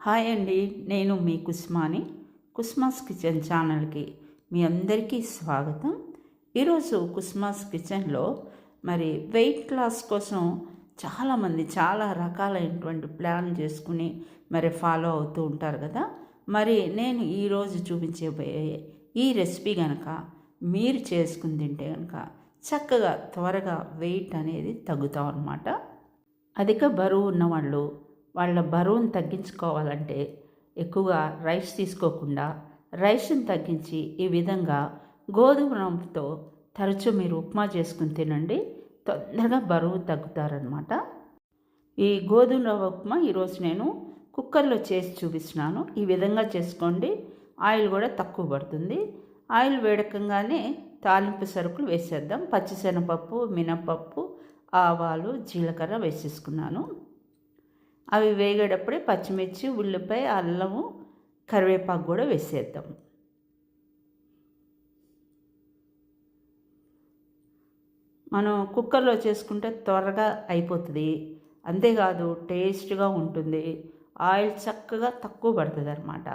Hi అండి నేను మీ Kusmani కుస్మాస్ kitchen ఛానల్కి మీ అందరికీ స్వాగతం. ఈరోజు కుస్మాస్ కిచెన్లో మరి వెయిట్ లాస్ కోసం చాలామంది చాలా రకాలైనటువంటి ప్లాన్ చేసుకుని మరి ఫాలో అవుతూ ఉంటారు కదా. మరి నేను ఈరోజు చూపించబోయే ఈ రెసిపీ కనుక మీరు చేసుకుని తింటే కనుక చక్కగా త్వరగా వెయిట్ అనేది తగ్గుతాం అన్నమాట అధిక బరువు ఉన్నవాళ్ళు వాళ్ళ బరువును తగ్గించుకోవాలంటే ఎక్కువగా రైస్ తీసుకోకుండా రైస్ని తగ్గించి ఈ విధంగా గోధుమ రవ్వతో తరచూ మీరు ఉప్మా చేసుకుని తినండి. తొందరగా బరువు తగ్గుతారనమాట ఈ గోధుమ రవ్వ ఉప్మా ఈరోజు నేను కుక్కర్లో చేసి చూపిస్తున్నాను. ఈ విధంగా చేసుకోండి. ఆయిల్ కూడా తక్కువ పడుతుంది. ఆయిల్ వేడకంగానే తాలింపు సరుకులు వేసేద్దాం. పచ్చిశనగపప్పు మినపప్పు ఆవాలు జీలకర్ర వేసేసుకున్నాను. అవి వేగేటప్పుడే పచ్చిమిర్చి ఉల్లిపాయ అల్లము కరివేపాకు కూడా వేసేద్దాం. మనం కుక్కర్లో చేసుకుంటే త్వరగా అయిపోతుంది. అంతేకాదు టేస్ట్గా ఉంటుంది. ఆయిల్ చక్కగా తక్కువ పడుతుంది అనమాట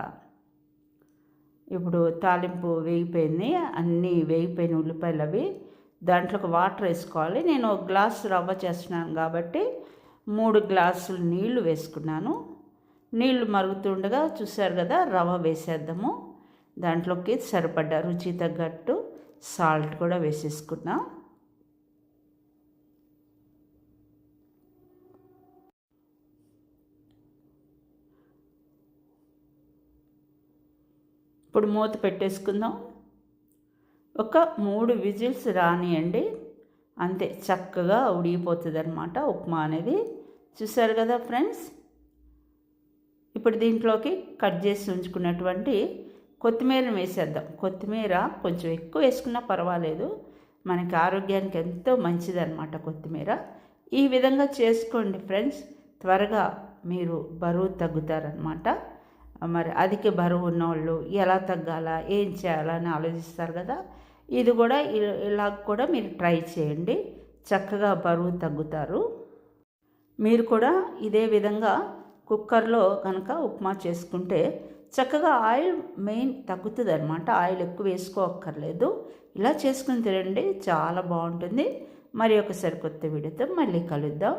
ఇప్పుడు తాలింపు వేగిపోయింది. అన్నీ వేగిపోయిన ఉల్లిపాయలు అవి దాంట్లోకి వాటర్ వేసుకోవాలి. నేను ఒక గ్లాస్ రవ్వ చేస్తున్నాను కాబట్టి మూడు గ్లాసులు నీళ్ళు వేసుకున్నాను. నీళ్ళు మరుగుతుండగా చూసారు కదా రవ్వ వేసేద్దాము. దాంట్లోకి సరిపడ్డ రుచి తగ్గట్టు సాల్ట్ కూడా వేసేసుకున్నా. ఇప్పుడు మూత పెట్టేసుకుందాం. ఒక మూడు విజిల్స్ రానియండి. అంతే చక్కగా ఉడిగిపోతుంది అనమాట ఉప్మా అనేది చూసారు కదా ఫ్రెండ్స్? ఇప్పుడు దీంట్లోకి కట్ చేసి ఉంచుకున్నటువంటి కొత్తిమీరని వేసేద్దాం. కొత్తిమీర కొంచెం ఎక్కువ వేసుకున్నా పర్వాలేదు. మనకి ఆరోగ్యానికి ఎంతో మంచిదన్నమాట కొత్తిమీర. ఈ విధంగా చేసుకోండి ఫ్రెండ్స్. త్వరగా మీరు బరువు తగ్గుతారనమాట మరి అధిక బరువు ఉన్నవాళ్ళు ఎలా తగ్గాలా ఏం చేయాలని ఆలోచిస్తారు కదా. ఇది కూడా ఇలా కూడా మీరు ట్రై చేయండి. చక్కగా బరువు తగ్గుతారు. మీరు కూడా ఇదే విధంగా కుక్కర్లో కనుక ఉప్మా చేసుకుంటే చక్కగా ఆయిల్ మెయిన్ తగ్గుతుంది అనమాట ఆయిల్ ఎక్కువ వేసుకోక్కర్లేదు. ఇలా చేసుకుని తినండి. చాలా బాగుంటుంది. మరి ఒకసారి కొత్త వీడియోతో మళ్ళీ కలుద్దాం.